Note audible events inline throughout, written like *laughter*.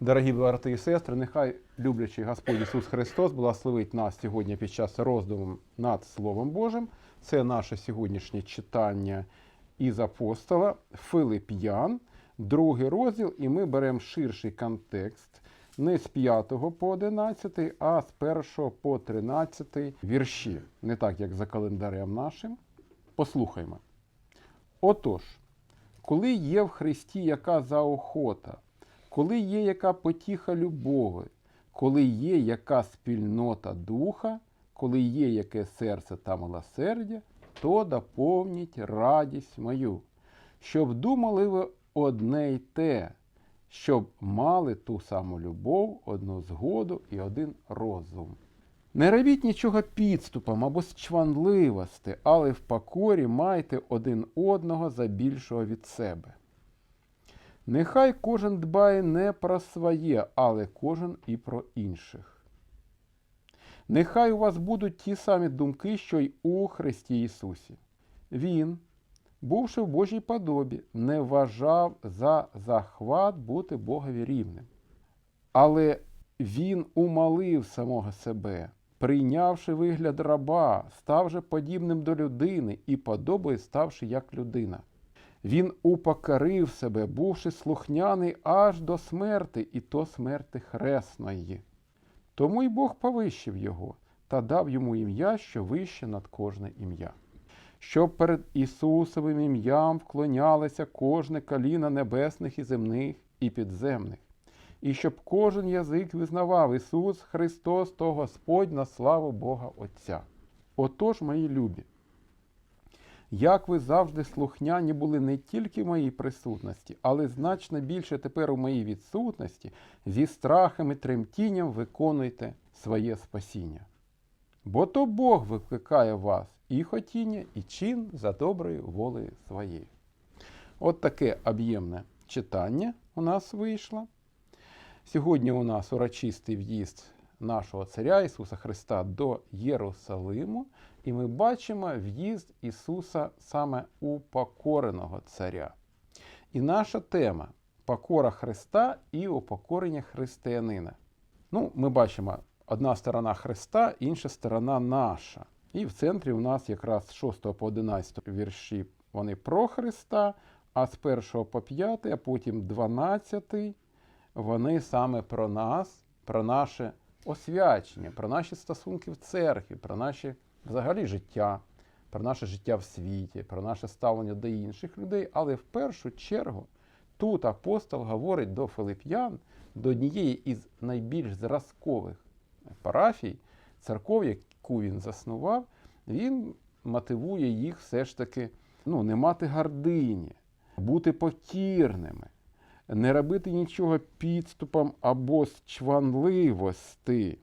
Дорогі брати і сестри, нехай люблячий Господь Ісус Христос благословить нас сьогодні під час роздуму над Словом Божим. Це наше сьогоднішнє читання із апостола Филип'ян, другий розділ, і ми беремо ширший контекст не з 5 по 11, а з 1 по 13 вірші, не так як за календарем нашим. Послухаймо. Отож, коли є в Христі яка заохота, коли є яка потіха любові, коли є яка спільнота духа, коли є яке серце та милосердя, то доповніть радість мою, щоб думали ви одне й те, щоб мали ту саму любов, одну згоду і один розум. Не робіть нічого підступом або з чванливості, але в покорі майте один одного за більшого від себе. Нехай кожен дбає не про своє, але кожен і про інших. Нехай у вас будуть ті самі думки, що й у Христі Ісусі. Він, бувши в Божій подобі, не вважав за захват бути Богові рівним. Але він умалив самого себе, прийнявши вигляд раба, став же подібним до людини і подобою ставши як людина. Він упокорив себе, бувши слухняний аж до смерти, і то смерти хресної. Тому й Бог повищив його та дав йому ім'я, що вище над кожне ім'я. Щоб перед Ісусовим ім'ям вклонялося кожне коліно небесних і земних і підземних, і щоб кожен язик визнавав Ісус Христос, то Господь на славу Бога Отця. Отож, мої любі, як ви завжди слухняні були не тільки в моїй присутності, але значно більше тепер у моїй відсутності, зі страхом і тремтінням виконуйте своє спасіння. Бо то Бог викликає вас і хотіння, і чин за доброю волею своєю. От таке об'ємне читання у нас вийшло. Сьогодні у нас урочистий в'їзд нашого Царя Ісуса Христа до Єрусалиму, і ми бачимо в'їзд Ісуса саме у покореного царя. І наша тема покора Христа і упокорення християнина. Ну, ми бачимо одна сторона Христа, інша сторона наша. І в центрі у нас якраз з 6 по 11 вірші вони про Христа, а з 1 по 5, а потім 12 вони саме про нас, про наше освячення, про наші стосунки в церкві, про наше взагалі життя, про наше життя в світі, про наше ставлення до інших людей. Але в першу чергу тут апостол говорить до Филип'ян, до однієї із найбільш зразкових парафій, церков, яку він заснував, він мотивує їх все ж таки ну, не мати гордині, бути покірними, не робити нічого підступом або з чванливості,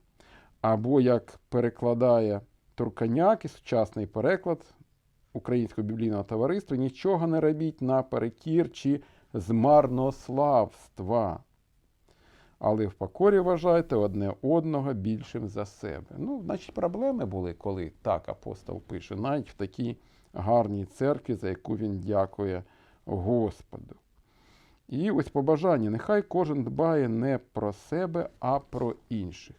або, як перекладає Турканяк, і сучасний переклад Українського біблійного товариства, нічого не робіть наперекір чи з марнославства. Але в покорі вважайте одне одного більшим за себе. Ну, значить, проблеми були, коли так апостол пише, навіть в такій гарній церкві, за яку він дякує Господу. І ось побажання: нехай кожен дбає не про себе, а про інших.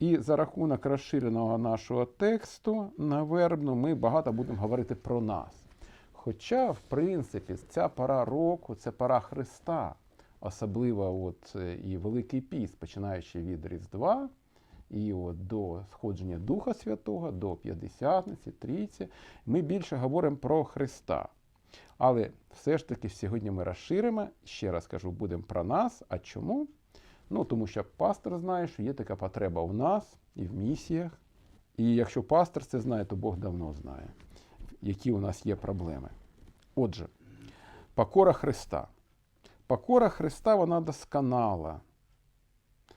І за рахунок розширеного нашого тексту на вербну ми багато будемо говорити про нас. Хоча, в принципі, ця пора року це пора Христа, особливо от е, і Великий Піст, починаючи від Різдва і от до сходження Духа Святого, до П'ятдесятниці, Трійці, ми більше говоримо про Христа. Але все ж таки сьогодні ми розширимо, ще раз кажу, будемо про нас. А чому? Ну, тому що пастор знає, що є така потреба у нас і в місіях. І якщо пастор це знає, то Бог давно знає, які у нас є проблеми. Отже, покора Христа. Покора Христа вона досконала.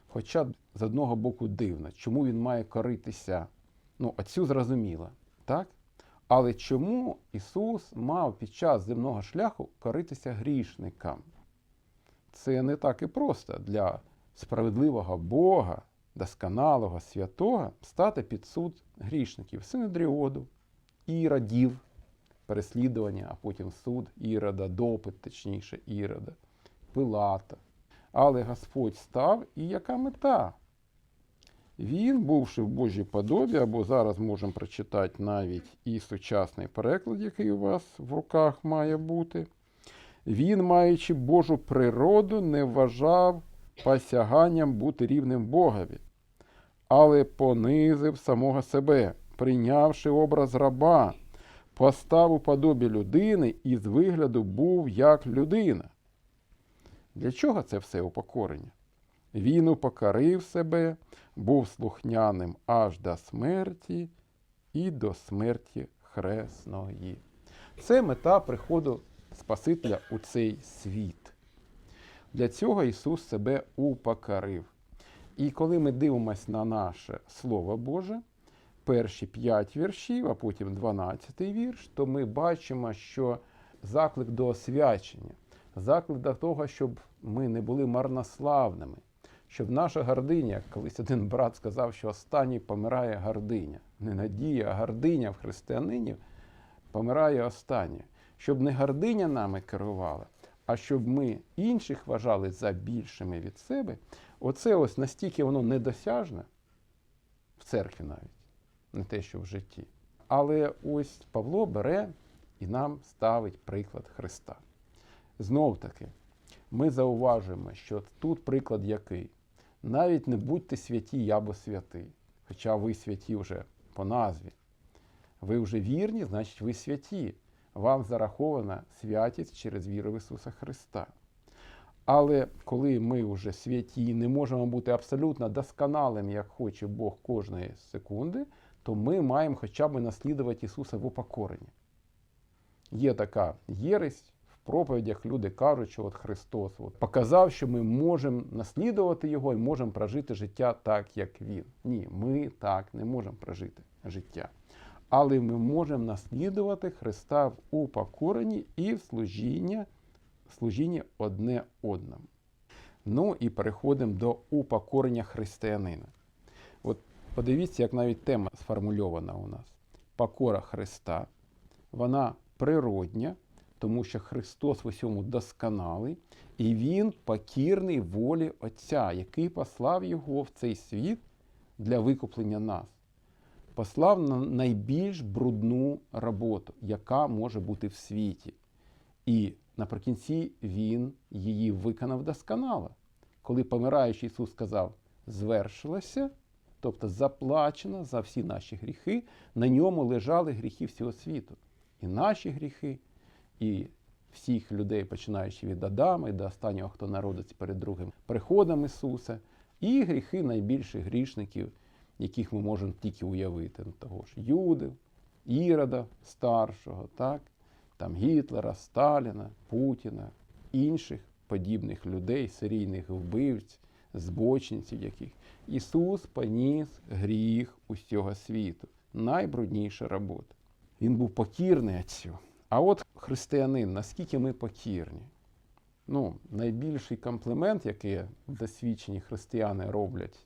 Хоча з одного боку дивно, чому він має коритися. Ну, оцю зрозуміло, так? Але чому Ісус мав під час земного шляху коритися грішникам? Це не так і просто для справедливого Бога, досконалого, святого, стати під суд грішників, синедріоду, іродів, переслідування, а потім суд Ірода, допит, точніше, Ірода, Пилата. Але Господь став, і яка мета? Він, бувши в Божій подобі, або зараз можемо прочитати навіть і сучасний переклад, який у вас в руках має бути. Він, маючи Божу природу, не вважав посяганням бути рівним Богові, але понизив самого себе, прийнявши образ раба, постав у подобі людини і з вигляду був як людина. Для чого це все упокорення? Він упокорив себе, був слухняним аж до смерті і до смерті хресної. Це мета приходу Спасителя у цей світ. Для цього Ісус себе упокорив. І коли ми дивимося на наше Слово Боже, перші п'ять віршів, а потім 12 вірш, то ми бачимо, що заклик до освячення, заклик до того, щоб ми не були марнославними, щоб наша гординя, колись один брат сказав, що останній помирає гординя. Не надія, а гординя в християнинів помирає останнє. Щоб не гординя нами керувала, а щоб ми інших вважали за більшими від себе, оце ось настільки воно недосяжне в церкві навіть, не те, що в житті. Але ось Павло бере і нам ставить приклад Христа. Знов таки, ми зауважуємо, що тут приклад який. Навіть не будьте святі, я бо святий. Хоча ви святі вже по назві. Ви вже вірні, значить ви святі. Вам зарахована святість через віру в Ісуса Христа. Але коли ми вже святі і не можемо бути абсолютно досконалим, як хоче Бог кожної секунди, то ми маємо хоча б наслідувати Ісуса в упокоренні. Є така єресь проповідях, люди кажуть, що от Христос от показав, що ми можемо наслідувати Його і можемо прожити життя так, як Він. Ні, ми так не можемо прожити життя. Але ми можемо наслідувати Христа в упокоренні і в служінні, служінні одне одному. Ну і переходимо до упокорення християнина. От подивіться, як навіть тема сформульована у нас. Покора Христа, вона природня, тому що Христос в усьому досконалий, і Він покірний волі Отця, який послав Його в цей світ для викуплення нас послав на найбільш брудну роботу, яка може бути в світі. І наприкінці він її виконав досконало. Коли помираючий Ісус сказав, звершилося, тобто заплачено за всі наші гріхи, на ньому лежали гріхи всього світу. І наші гріхи, і всіх людей, починаючи від Адама і до останнього, хто народиться перед другим приходом Ісуса, і гріхи найбільших грішників яких ми можемо тільки уявити. Ну, того ж Юди, Ірода старшого, так? там Гітлера, Сталіна, Путіна, інших подібних людей, серійних вбивць, збочинців яких. Ісус поніс гріх усього світу. Найбрудніша робота. Він був покірний Отцю. А от християнин, наскільки ми покірні? Ну, найбільший комплімент, який досвідчені християни роблять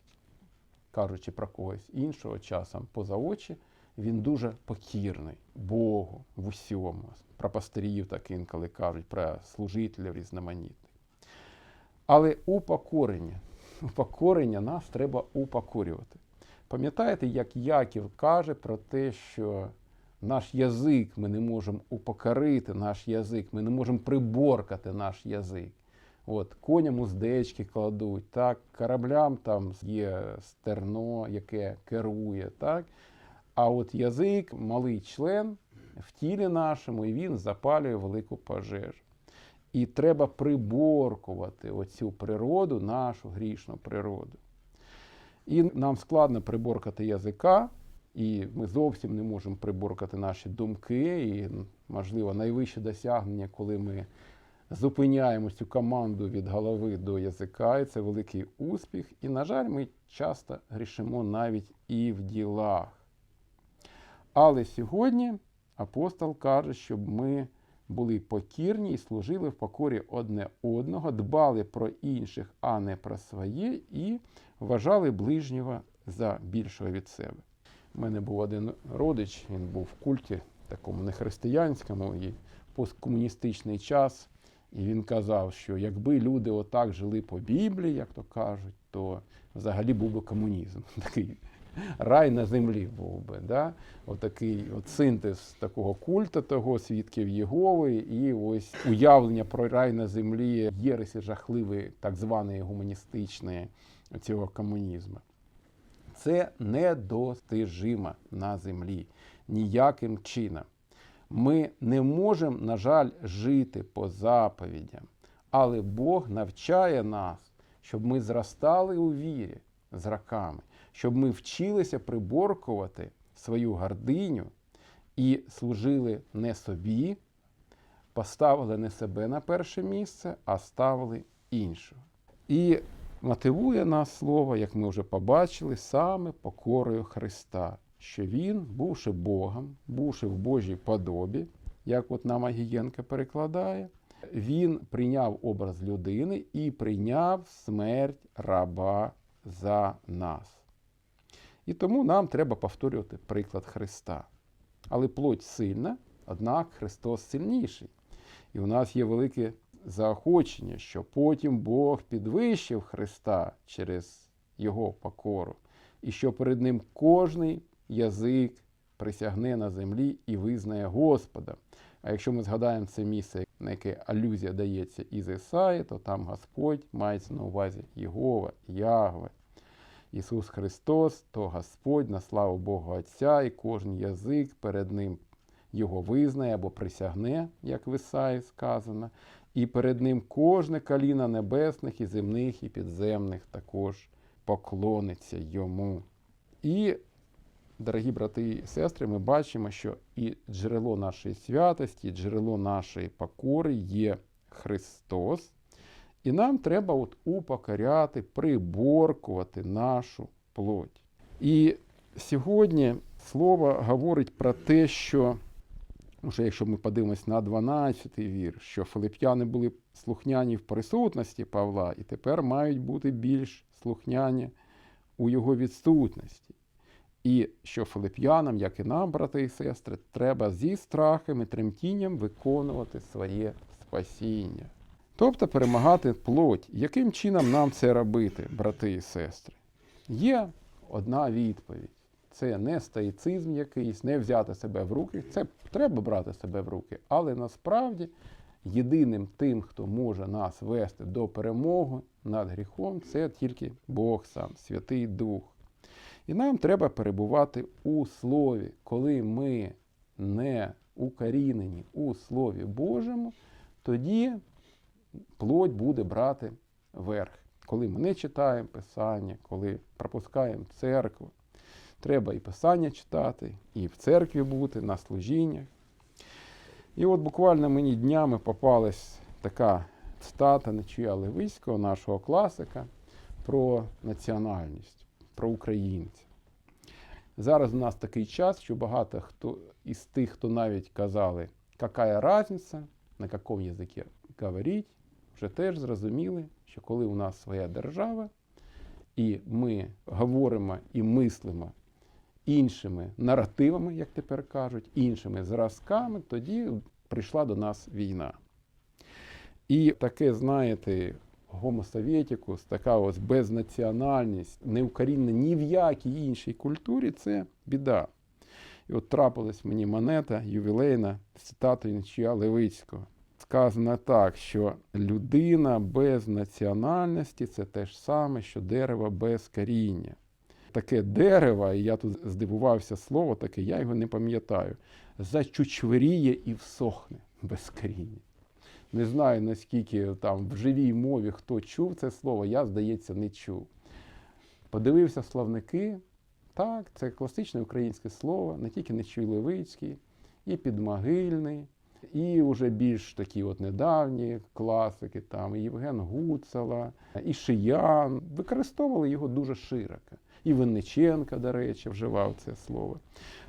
кажучи про когось іншого часом поза очі, він дуже покірний Богу в усьому. Про пастирів так інколи кажуть, про служителів різноманітних. Але упокорення, упокорення нас треба упокорювати. Пам'ятаєте, як Яків каже про те, що наш язик ми не можемо упокорити наш язик, ми не можемо приборкати наш язик. От, Коням уздечки кладуть, так, кораблям там є стерно, яке керує. так. А от язик, малий член в тілі нашому, і він запалює велику пожежу. І треба приборкувати оцю природу, нашу грішну природу. І нам складно приборкати язика, і ми зовсім не можемо приборкати наші думки, і, можливо, найвище досягнення, коли ми зупиняємо цю команду від голови до язика, і це великий успіх. І, на жаль, ми часто грішимо навіть і в ділах. Але сьогодні апостол каже, щоб ми були покірні і служили в покорі одне одного, дбали про інших, а не про своє, і вважали ближнього за більшого від себе. У мене був один родич, він був в культі, такому нехристиянському, і посткомуністичний час І він казав, що якби люди отак жили по Біблії, як то кажуть, то взагалі був би комунізм. *laughs* Такий рай на землі був би. Да? Отакий от синтез такого культа, того свідків Єгови, і ось уявлення про рай на землі єресі жахливої, так званої гуманістичної цього комунізму. Це недостижимо на землі ніяким чином. Ми не можемо, на жаль, жити по заповідям, але Бог навчає нас, щоб ми зростали у вірі з роками, щоб ми вчилися приборкувати свою гординю і служили не собі, поставили не себе на перше місце, а ставили іншого. І мотивує нас слово, як ми вже побачили, саме покорою Христа, що Він, бувши Богом, бувши в Божій подобі, як от нам Агієнко перекладає, він прийняв образ людини і прийняв смерть раба за нас. І тому нам треба повторювати приклад Христа. Але плоть сильна, однак Христос сильніший. І у нас є велике заохочення, що потім Бог підвищив Христа через Його покору, і що перед Ним кожний язик присягне на землі і визнає Господа. А якщо ми згадаємо це місце, на яке алюзія дається із Ісаї, то там Господь мається на увазі Єгова, Ягве. Ісус Христос, то Господь на славу Богу Отця, і кожен язик перед Ним Його визнає або присягне, як в Ісаї сказано, і перед Ним кожне коліно небесних і земних, і підземних також поклониться Йому. І, дорогі брати і сестри, ми бачимо, що і джерело нашої святості, і джерело нашої покори є Христос. І нам треба от упокоряти, приборкувати нашу плоть. І сьогодні слово говорить про те, що, вже якщо ми подивимось на 12-й вір, що филип'яни були слухняні в присутності Павла, і тепер мають бути більш слухняні у його відсутності. І що филип'янам, як і нам, брати і сестри, треба зі страхом і тремтінням виконувати своє спасіння. Тобто перемагати плоть. Яким чином нам це робити, брати і сестри? Є одна відповідь. Це не стоїцизм якийсь, не взяти себе в руки. Це треба брати себе в руки, але насправді єдиним тим, хто може нас вести до перемоги над гріхом, це тільки Бог сам, Святий Дух. І нам треба перебувати у Слові, коли ми не укорінені у Слові Божому, тоді плоть буде брати верх. Коли ми не читаємо Писання, коли пропускаємо церкву, треба і Писання читати, і в церкві бути, на служіннях. І от буквально мені днями попалась така цитата Нечуя Левицького, нашого класика, про національність, про українців. Зараз у нас такий час, що багато хто із тих, хто навіть казали, яка різниця, на якому язикі говорить, вже теж зрозуміли, що коли у нас своя держава, і ми говоримо і мислимо іншими наративами, як тепер кажуть, іншими зразками, тоді прийшла до нас війна. І таке, знаєте, гомосовєтікус, така ось безнаціональність, не укорінена ні в якій іншій культурі це біда. І от трапилась мені монета ювілейна з цитатою Нічия Левицького. Сказано так, що людина без національності це те ж саме, що дерево без коріння. Таке дерево, і я тут здивувався слово таке, я його не пам'ятаю, зачучверіє і всохне без коріння. Не знаю, наскільки там в живій мові хто чув це слово, я, здається, не чув. Подивився словники. Так, це класичне українське слово, не тільки Нечуй Левицький, і підмогильний, і вже більш такі от недавні класики, там і Євген Гуцала, і Шиян. Використовували його дуже широко. І Винниченко, до речі, вживав це слово.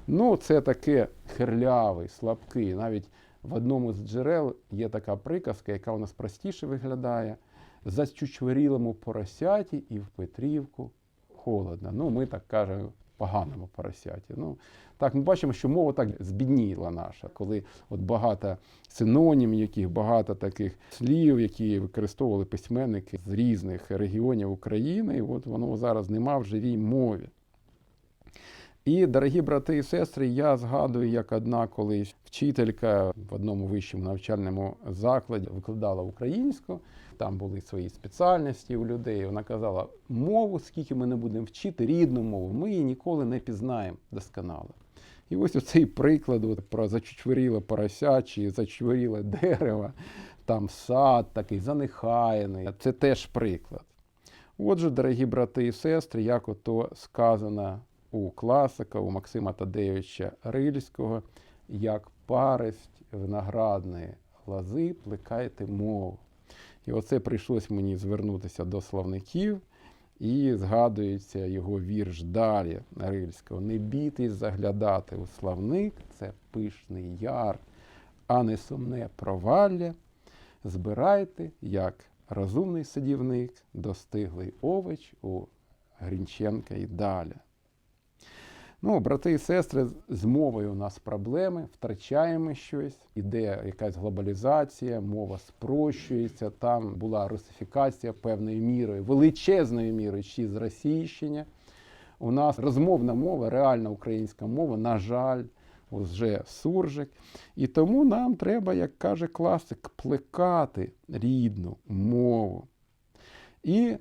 Ну, це таке херлявий, слабкий. Навіть в одному з джерел є така приказка, яка у нас простіше виглядає: За чучверілому поросяті і в Петрівку холодно. Ну, ми так кажемо поганому поросяті. Ну, так, ми бачимо, що мова так збідніла наша, коли от багато синонімів, яких багато таких слів, які використовували письменники з різних регіонів України, і от воно зараз нема в живій мові. І, дорогі брати і сестри, я згадую, як одна колись вчителька в одному вищому навчальному закладі викладала українську, там були свої спеціальності у людей. Вона казала, мову, скільки ми не будемо вчити, рідну мову, ми її ніколи не пізнаємо досконало. І ось оцей приклад от, про зачучверіле порося чи зачучверіле дерево, там сад такий занехаяний. Це теж приклад. Отже, дорогі брати і сестри, як ото сказано у класика, у Максима Тадеєвича Рильського, як паресть виноградної лози плекайте мову. І оце прийшлось мені звернутися до словників, і згадується його вірш далі Рильського. Не бійтесь заглядати у словник, це пишний яр, а не сумне провалля. Збирайте, як розумний садівник, достиглий овоч у Грінченка і далі. Ну, брати і сестри, з мовою у нас проблеми, втрачаємо щось, іде якась глобалізація, мова спрощується. Там була русифікація певною мірою, величезною мірою чи зросійщення. У нас розмовна мова, реальна українська мова, на жаль, вже суржик. І тому нам треба, як каже класик, плекати рідну мову. І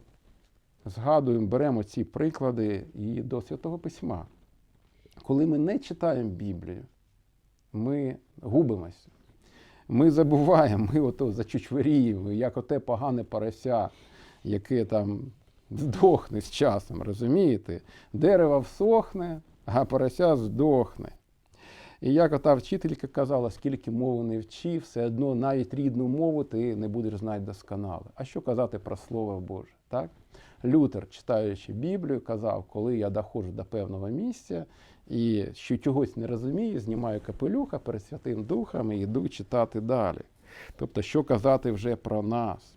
згадуємо, беремо ці приклади і до Святого Письма. Коли ми не читаємо Біблію, ми губимося. Ми забуваємо, ми ото зачучверіємо, як оте погане порося, яке там здохне з часом, розумієте? Дерево всохне, а порося здохне. І як ота вчителька казала, скільки мову не вчи, все одно навіть рідну мову ти не будеш знати досконало. А що казати про Слово Боже? так? Лютер, читаючи Біблію, казав, коли я доходжу до певного місця і що чогось не розумію, знімаю капелюха перед Святим Духом і йду читати далі. Тобто, що казати вже про нас?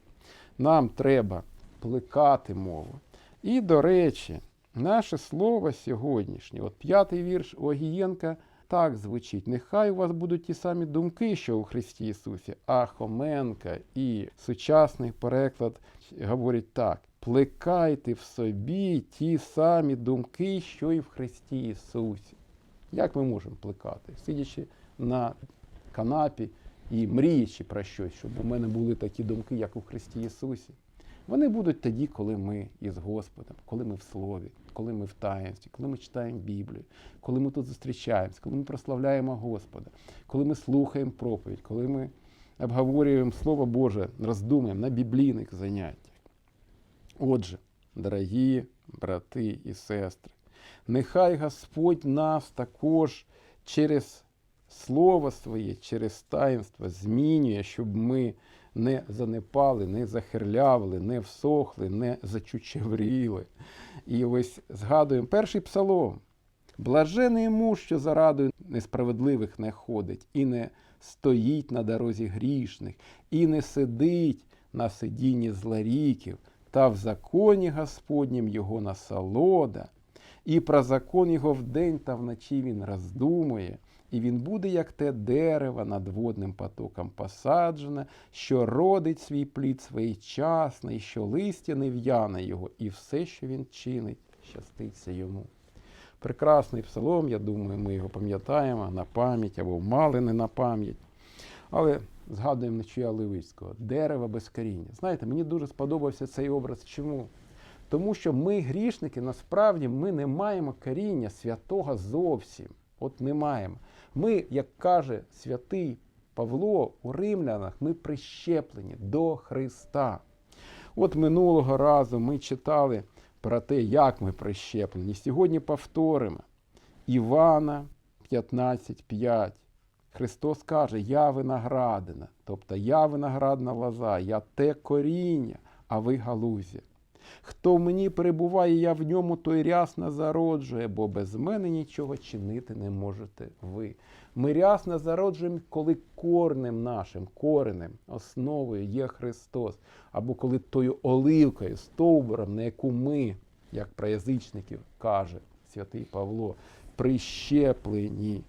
Нам треба плекати мову. І, до речі, наше слово сьогоднішнє, от п'ятий вірш Огієнка так звучить: нехай у вас будуть ті самі думки, що у Христі Ісусі, а Хоменка і сучасний переклад говорить так: плекайте в собі ті самі думки, що і в Христі Ісусі. Як ми можемо плекати? Сидячи на канапі і мріючи про щось, щоб у мене були такі думки, як у Христі Ісусі. Вони будуть тоді, коли ми із Господом, коли ми в Слові, коли ми в таїнстві, коли ми читаємо Біблію, коли ми тут зустрічаємося, коли ми прославляємо Господа, коли ми слухаємо проповідь, коли ми обговорюємо Слово Боже, роздумуємо на біблійних заняттях. Отже, дорогі брати і сестри, нехай Господь нас також через Слово Своє, через таїнство змінює, щоб ми не занепали, не захирлявили, не всохли, не зачучевріли. І ось згадуємо перший псалом. Блажений муж, що за радою несправедливих не ходить, і не стоїть на дорозі грішних, і не сидить на сидінні зларіків, та в законі Господнім його насолода, і про закон його вдень та вночі він роздумує, і він буде, як те дерево над водним потоком посаджене, що родить свій плід своєчасно, і що листя не в'яне його, і все, що він чинить, щаститься йому. Прекрасний псалом, я думаю, ми його пам'ятаємо на пам'ять або мали не на пам'ять. Але згадуємо Нечуя Левицького дерево без коріння. Знаєте, мені дуже сподобався цей образ. Чому? Тому що ми, грішники, насправді ми не маємо коріння святого зовсім. От не маємо. Ми, як каже святий Павло у римлянах, ми прищеплені до Христа. От минулого разу ми читали про те, як ми прищеплені. Сьогодні повторимо. Івана 15.5. Христос каже, я виноградина, тобто я виноградна лоза, я те коріння, а ви галузі. Хто в мені перебуває, я в ньому, той рясно зароджує, бо без мене нічого чинити не можете ви. Ми рясно зароджуємо, коли корнем нашим, коренем, основою є Христос, або коли тою оливкою, стовбуром, на яку ми, як про язичників, каже святий Павло, прищеплені.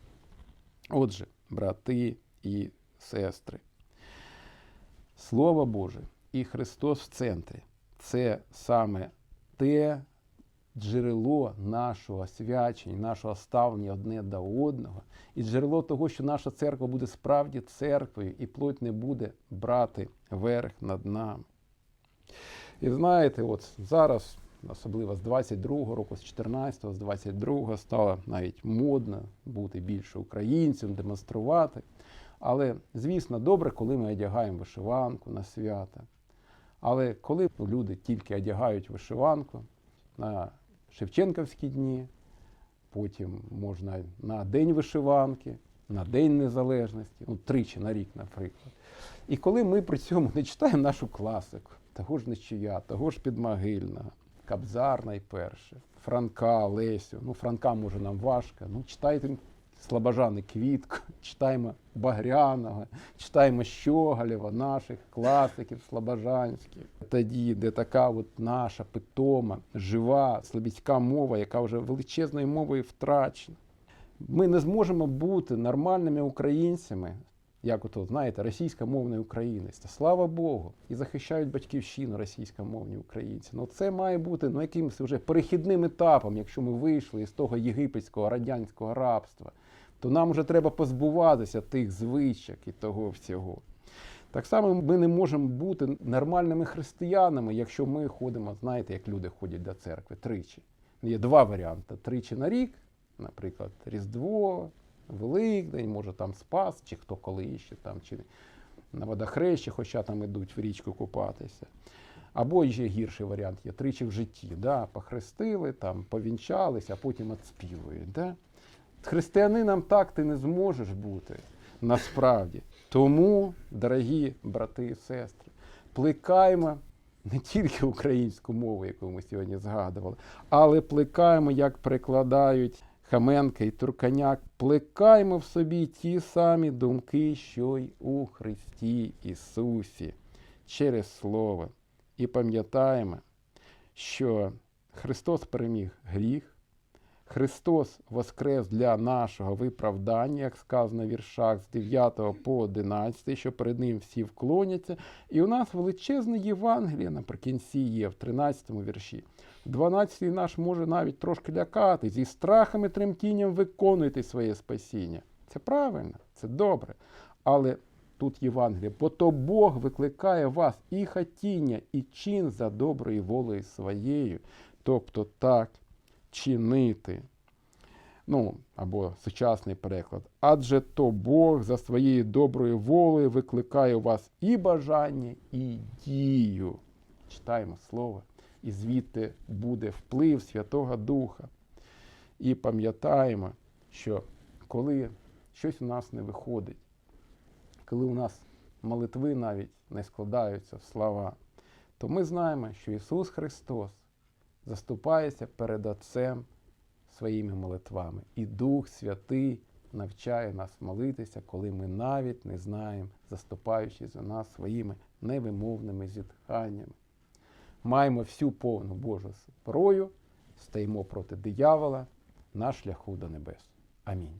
Отже, брати і сестри, Слово Боже і Христос в центрі це саме те джерело нашого освячення, нашого ставлення одне до одного, і джерело того, що наша церква буде справді церквою, і плоть не буде брати верх над нами. І знаєте, от зараз, особливо з 22-го року, з 14-го, з 22-го, стало навіть модно бути більше українцем, демонструвати. Але, звісно, добре, коли ми одягаємо вишиванку на свята. Але коли люди тільки одягають вишиванку на Шевченківські дні, потім можна на День вишиванки, на День Незалежності, ну, тричі на рік, наприклад. І коли ми при цьому не читаємо нашу класику, того ж Нечия, того ж Підмогильного, Кабзар найперше, Франка, Лесю. Ну, Франка може нам важко. Ну, читайте Слобожани Квітку, читаємо Багряного, читаємо Щоголєва, наших класиків слобожанських. Тоді, де така от наша питома, жива, слобідська мова, яка вже величезною мовою втрачена. Ми не зможемо бути нормальними українцями, як ото, знаєте, російськомовний українець. Слава Богу, і захищають батьківщину російськомовні українці. Ну це має бути ну, якимось вже перехідним етапом, якщо ми вийшли із того єгипетського радянського рабства, то нам вже треба позбуватися тих звичок і того всього. Так само ми не можемо бути нормальними християнами, якщо ми ходимо, знаєте, як люди ходять до церкви тричі. Є два варіанти: тричі на рік, наприклад, Різдво, Великдень, може там Спас, чи хто коли ще там, чи на водохрещі, хоча там ідуть в річку купатися. Або ще гірший варіант є тричі в житті. Да? Похрестили, там, повінчались, а потім отспівують. Да? Християнином так ти не зможеш бути насправді. Тому, дорогі брати і сестри, плекаємо не тільки українську мову, яку ми сьогодні згадували, але плекаємо, як перекладають Хаменка і Турканяк, плекаємо в собі ті самі думки, що й у Христі Ісусі через Слово. І пам'ятаємо, що Христос переміг гріх. Христос воскрес для нашого виправдання, як сказано в віршах з 9 по 11, що перед ним всі вклоняться. І у нас величезне Євангеліє наприкінці є в 13 вірші. 12 наш може навіть трошки лякати. Зі страхом і тремтінням виконуйте своє спасіння. Це правильно, це добре. Але тут Євангеліє, бо то Бог викликає вас і хотіння, і чин за доброю волею своєю. Тобто так чинити. Ну, або сучасний переклад. Адже то Бог за своєю доброю волею викликає у вас і бажання, і дію. Читаємо слово. І звідти буде вплив Святого Духа. І пам'ятаємо, що коли щось у нас не виходить, коли у нас молитви навіть не складаються в слова, то ми знаємо, що Ісус Христос заступається перед Отцем своїми молитвами. І Дух Святий навчає нас молитися, коли ми навіть не знаємо, заступаючи за нас своїми невимовними зітханнями. Маємо всю повну Божу зброю, стоїмо проти диявола на шляху до небес. Амінь.